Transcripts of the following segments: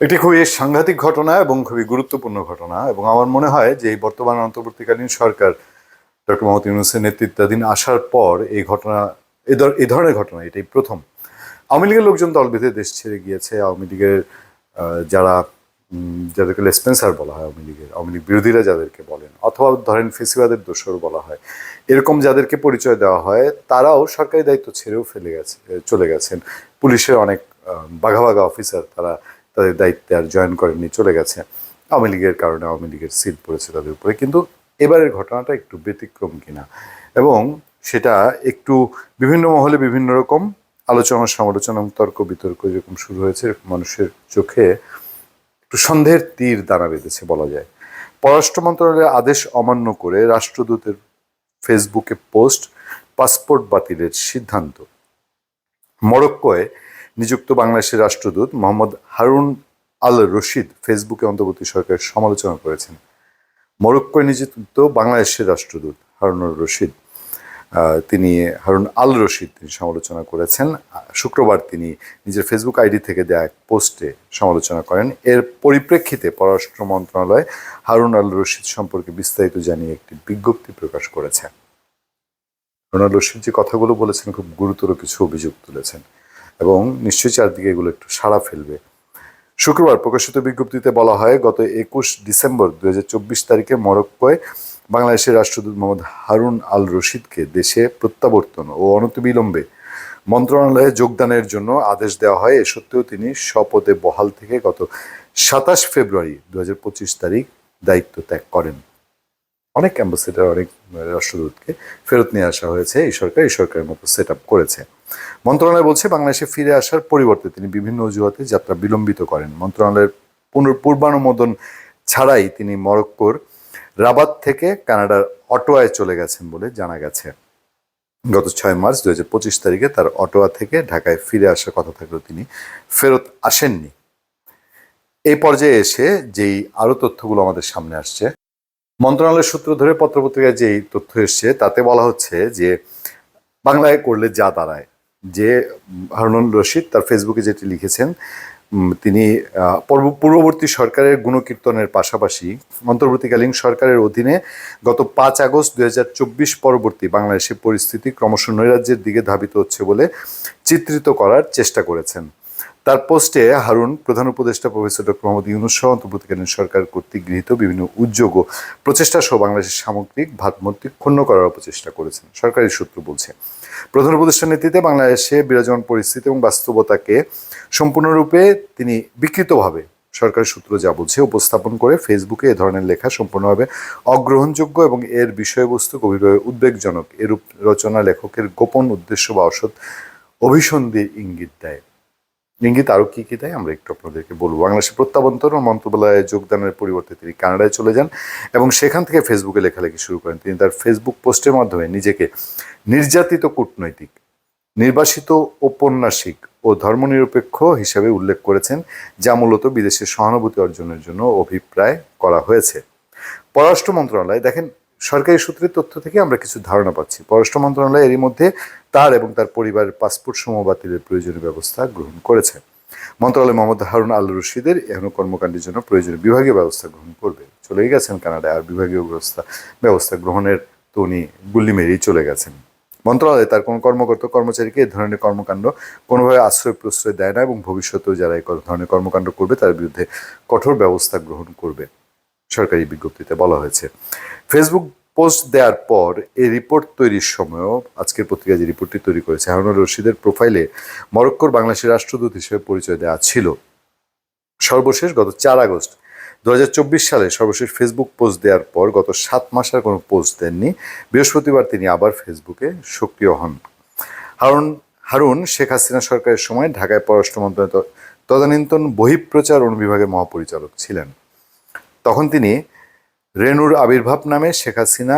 একটি খুবই সাংঘাতিক ঘটনা এবং খুবই গুরুত্বপূর্ণ ঘটনা এবং আমার মনে হয় যে এই বর্তমান অন্তর্বর্তীকালীন সরকার ডক্টর মোহাম্মদ ইউনুসের নেতৃত্বাধীন আসার পর এই ঘটনা ধর- ধরনের ঘটনা, এটাই প্রথম। আওয়ামী লীগের লোকজন দল বেঁধে দেশ ছেড়ে গিয়েছে। আওয়ামী লীগের যারা যাদেরকে লেসপেন্সার বলা হয় আওয়ামী লীগের, আওয়ামী লীগ বিরোধীরা যাদেরকে বলেন, অথবা ধরেন ফেসিবাদের দোষর বলা হয়, এরকম যাদেরকে পরিচয় দেওয়া হয়, তারাও সরকারি দায়িত্ব ছেড়েও ফেলে গেছে, চলে গেছেন। পুলিশের অনেক বাঘা বাঘা অফিসার তারা তাদের দায়িত্বে আর জয়েন করেননি, চলে গেছে। আওয়ামী লীগের কারণে আওয়ামী লীগের সিট পড়েছে তাদের উপরে। কিন্তু এবারের ঘটনাটা একটু ব্যতিক্রম কিনা? এবং সেটা একটু বিভিন্ন মহলে বিভিন্ন রকম আলোচনা, সমালোচনা তর্ক বিতর্ক যেরকম শুরু হয়েছে মানুষের চোখে একটু সন্দেহের তীর দানা বেঁধেছে বলা যায়। পররাষ্ট্র মন্ত্রণালয়ের আদেশ অমান্য করে রাষ্ট্রদূতের ফেসবুকে পোস্ট, পাসপোর্ট বাতিলের সিদ্ধান্ত। মরক্কোয় নিযুক্ত বাংলাদেশের রাষ্ট্রদূত মোহাম্মদ হারুন আল রশিদ ফেসবুকে অন্তর্বর্তী সরকারের সমালোচনা করেছেন। মরক্কোয় নিযুক্ত বাংলাদেশের রাষ্ট্রদূত হারুন আল রশিদ তিনি হারুন আল রশিদ তিনি সমালোচনা করেছেন। শুক্রবার তিনি নিজের ফেসবুক আইডি থেকে দেয়া এক পোস্টে সমালোচনা করেন। এর পরিপ্রেক্ষিতে পররাষ্ট্র মন্ত্রণালয় হারুন আল রশিদ সম্পর্কে বিস্তারিত জানিয়ে একটি বিজ্ঞপ্তি প্রকাশ করেছে। হারুন আল রশিদ যে কথাগুলো বলেছেন, খুব গুরুতর কিছু অভিযোগ তুলেছেন। এবং নিশ্চয়ই চারদিকে এগুলো একটু সাড়া ফেলবে। শুক্রবার প্রকাশিত বিজ্ঞপ্তিতে বলা হয়, গত একুশ ডিসেম্বর দুই হাজার চব্বিশ তারিখে মরক্কোয় বাংলাদেশের রাষ্ট্রদূত মোহাম্মদ হারুন আল রশিদকে দেশে প্রত্যাবর্তন ও অনতিবিলম্বে মন্ত্রণালয়ে যোগদানের জন্য আদেশ দেওয়া হয়। এ সত্ত্বেও তিনি শপথে বহাল থেকে গত সাতাশ ফেব্রুয়ারি দু হাজার পঁচিশ তারিখ দায়িত্ব ত্যাগ করেন। অনেক অ্যাম্বাসেডার অনেক রাষ্ট্রদূতকে ফেরত নিয়ে আসা হয়েছে। এই সরকার, এই সরকারের মতো সেট করেছে। মন্ত্রণালয় বলছে, বাংলাদেশে ফিরে আসার পরিবর্তে তিনি বিভিন্ন অজুহাতে যাত্রা বিলম্বিত করেন। মন্ত্রণালয়ের পুনর পূর্বানুমোদন ছাড়াই তিনি মরক্কোর রাবাত থেকে কানাডার অটোয়ায় চলে গেছেন বলে জানা গেছে। গত ছয় মার্চ দু হাজার পঁচিশ তারিখে তার অটোয়া থেকে ঢাকায় ফিরে আসার কথা থাকলেও তিনি ফেরত আসেননি। এই পর্যায়ে এসে যেই আরও তথ্যগুলো আমাদের সামনে আসছে মন্ত্রণালয়ের সূত্র ধরে পত্রপত্রিকায় যেই তথ্য এসছে তাতে বলা হচ্ছে যে বাংলায় করলে যা দাঁড়ায়। যে উম, হারুনুর রশিদ তার ফেসবুকে যেটি লিখেছেন তিনি পূর্ববর্তী সরকারের গুণকীর্তনের পাশাপাশি অন্তর্বর্তীকালীন সরকারের অধীনে গত পাঁচ আগস্ট দু হাজার চব্বিশ পরবর্তী বাংলাদেশের পরিস্থিতি ক্রমশ নৈরাজ্যের দিকে ধাবিত হচ্ছে বলে চিত্রিত করার চেষ্টা করেছেন। তার পোস্টে হারুন প্রধান উপদেষ্টা প্রফেসর ডক্টর মোহাম্মদ ইউনুস সহ অন্তর্বর্তীকালীন সরকার কর্তৃক গৃহীত বিভিন্ন উদ্যোগ ও প্রচেষ্টা সহ বাংলাদেশের সামগ্রিক ভাবমূর্তি ক্ষুণ্ণ করার অপচেষ্টা করেছেন। সরকারি সূত্র বলছে। প্রধান উপদেষ্টার নেতৃত্বে বাংলাদেশে বিরাজমান পরিস্থিতি এবং বাস্তবতাকে সম্পূর্ণরূপে তিনি বিকৃতভাবে সরকারি সূত্র যা বলছে উপস্থাপন করে ফেসবুকে এ ধরনের লেখা সম্পূর্ণভাবে অগ্রহণযোগ্য এবং এর বিষয়বস্তু গভীরভাবে উদ্বেগজনক, এরূপ রচনা লেখকের গোপন উদ্দেশ্য বা অসৎ অভিসন্ধির ইঙ্গিত দেয়। ইঙ্গিত আরও কী কী দেয়, আমরা একটু আপনাদেরকে বলব। বাংলাদেশের প্রত্যাবর্তন ও মন্ত্রণালয়ে যোগদানের পরিবর্তে তিনি কানাডায় চলে যান এবং সেখান থেকে ফেসবুকে লেখালেখি শুরু করেন। তিনি তার ফেসবুক পোস্টের মাধ্যমে নিজেকে নির্যাতিত কূটনৈতিক, নির্বাসিত ঔপন্যাসিক ও ধর্মনিরপেক্ষ হিসাবে উল্লেখ করেছেন, যা মূলত বিদেশের সহানুভূতি অর্জনের জন্য অভিপ্রায় করা হয়েছে। পররাষ্ট্র মন্ত্রণালয়, দেখেন সরকারি সূত্রের তথ্য থেকে আমরা কিছু ধারণা পাচ্ছি। পররাষ্ট্র মন্ত্রণালয় এরই মধ্যে তার এবং তার পরিবারের পাসপোর্ট সমূহ বাতিলের প্রয়োজনীয় ব্যবস্থা গ্রহণ করেছে। মন্ত্রণালয় মোহাম্মদ হারুন আল রশিদের এহেন কর্মকাণ্ডের জন্য প্রয়োজনীয় বিভাগীয় ব্যবস্থা গ্রহণ করবে। চলেই গেছেন কানাডায় আর বিভাগীয় ব্যবস্থা ব্যবস্থা গ্রহণের তো উনি গুল্লি মেরেই চলে গেছেন। মন্ত্রণালয় তার কোনো কর্মকর্তা, কর্মচারীকে এ ধরনের কর্মকাণ্ড কোনোভাবে আশ্রয়, প্রশ্রয় দেয় না এবং ভবিষ্যতেও যারা এই ধরনের কর্মকাণ্ড করবে তার বিরুদ্ধে কঠোর ব্যবস্থা গ্রহণ করবে। সরকারি বিজ্ঞপ্তিতে বলা হয়েছে। ফেসবুক পোস্ট দেওয়ার পর এই রিপোর্ট তৈরির সময়ও আজকের পত্রিকা যে রিপোর্টটি তৈরি করেছে, হারুনুর রশিদের প্রোফাইলে মরক্কোর বাংলাদেশের রাষ্ট্রদূত হিসেবে পরিচয় দেওয়া ছিল। সর্বশেষ গত চার আগস্ট দু হাজার চব্বিশ সালে সর্বশেষ ফেসবুক পোস্ট দেওয়ার পর গত সাত মাস আর কোনো পোস্ট দেননি। বৃহস্পতিবার তিনি আবার ফেসবুকে সক্রিয় হন। হারুন হারুন শেখ হাসিনা সরকারের সময় ঢাকায় পররাষ্ট্র মন্ত্রণালয় তদানীন্তন বহিঃপ্রচার অনুবিভাগের মহাপরিচালক ছিলেন। তখন তিনি রেনুর আবির্ভাব নামে শেখ হাসিনা,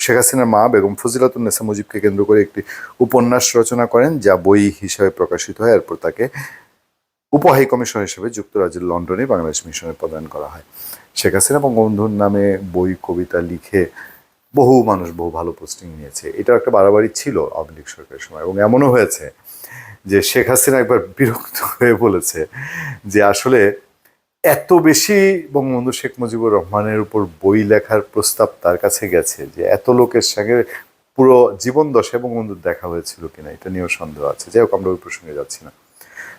শেখ হাসিনার মা বেগম ফজিলাতুন্নেসা মুজিবকে কেন্দ্র করে একটি উপন্যাস রচনা করেন, যা বই হিসাবে প্রকাশিত হয়। এরপর তাকে উপহাই কমিশনার হিসেবে যুক্তরাজ্যের লন্ডনে বাংলাদেশ মিশনে প্রদান করা হয়। শেখ হাসিনা বঙ্গবন্ধুর নামে বই, কবিতা লিখে বহু মানুষ বহু ভালো পোস্টিং নিয়েছে। এটা একটা বাড়াবাড়ি ছিল আওয়ামী লীগ সরকারের সময় এবং এমনও হয়েছে যে শেখ হাসিনা একবার বিরক্ত হয়ে বলেছে যে আসলে এত বেশি বঙ্গবন্ধু শেখ মুজিবুর রহমানের উপর বই লেখার প্রস্তাব তার কাছে গেছে যে এত লোকের সঙ্গে পুরো জীবন দশায় বঙ্গবন্ধুর দেখা হয়েছিল কিনা, এটা নিয়েও সন্দেহ আছে। যাই হোক, আমরা ওই প্রসঙ্গে যাচ্ছি না।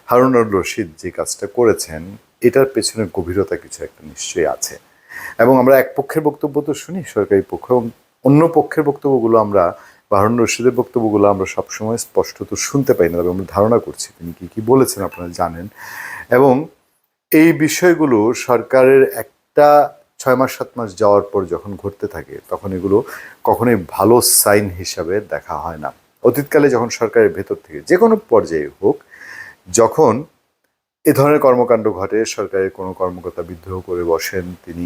হারুনুর রশিদ যে কাজটা করেছেন, এটার পেছনে গভীরতা কিছু একটা নিশ্চয়ই আছে। এবং আমরা এক পক্ষের বক্তব্য তো শুনি, সরকারি পক্ষ, এবং অন্য পক্ষের বক্তব্যগুলো আমরা, বা হারুন রশিদের বক্তব্যগুলো আমরা সবসময় স্পষ্টত শুনতে পাই না। তবে আমরা ধারণা করছি তিনি কি কি বলেছেন, আপনারা জানেন। এবং এই বিষয়গুলো সরকারের একটা ছয় মাস, সাত মাস যাওয়ার পর যখন ঘটতে থাকে, তখন এগুলো কখনোই ভালো সাইন হিসাবে দেখা হয় না। অতীতকালে যখন সরকারের ভেতর থেকে যে কোনো পর্যায়ে হোক, যখন এ ধরনের কর্মকাণ্ড ঘটে, সরকারের কোনো কর্মকর্তা বিদ্রোহ করে বসেন, তিনি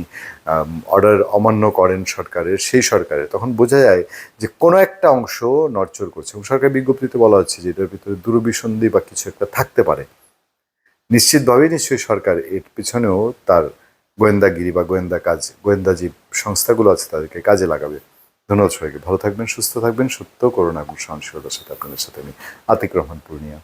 অর্ডার অমান্য করেন সরকারের, সেই সরকারের, তখন বোঝা যায় যে কোনো একটা অংশ নড়চড় করছে। এবং সরকার বিজ্ঞপ্তিতে বলা হচ্ছে যে এটার ভিতরে দুরবিসন্ধি বা কিছু একটা থাকতে পারে। নিশ্চিতভাবেই নিশ্চয়ই সরকার এর পিছনেও তার গোয়েন্দাগিরি বা গোয়েন্দা কাজ, গোয়েন্দা যে সংস্থাগুলো আছে তাদেরকে কাজে লাগাবে। ধন্যবাদ সবাইকে। ভালো থাকবেন, সুস্থ থাকবেন। সত্য করোনা সহনশীলতার সাথে আপনাদের সাথে আমি আতিক রহমান পূর্ণিয়া।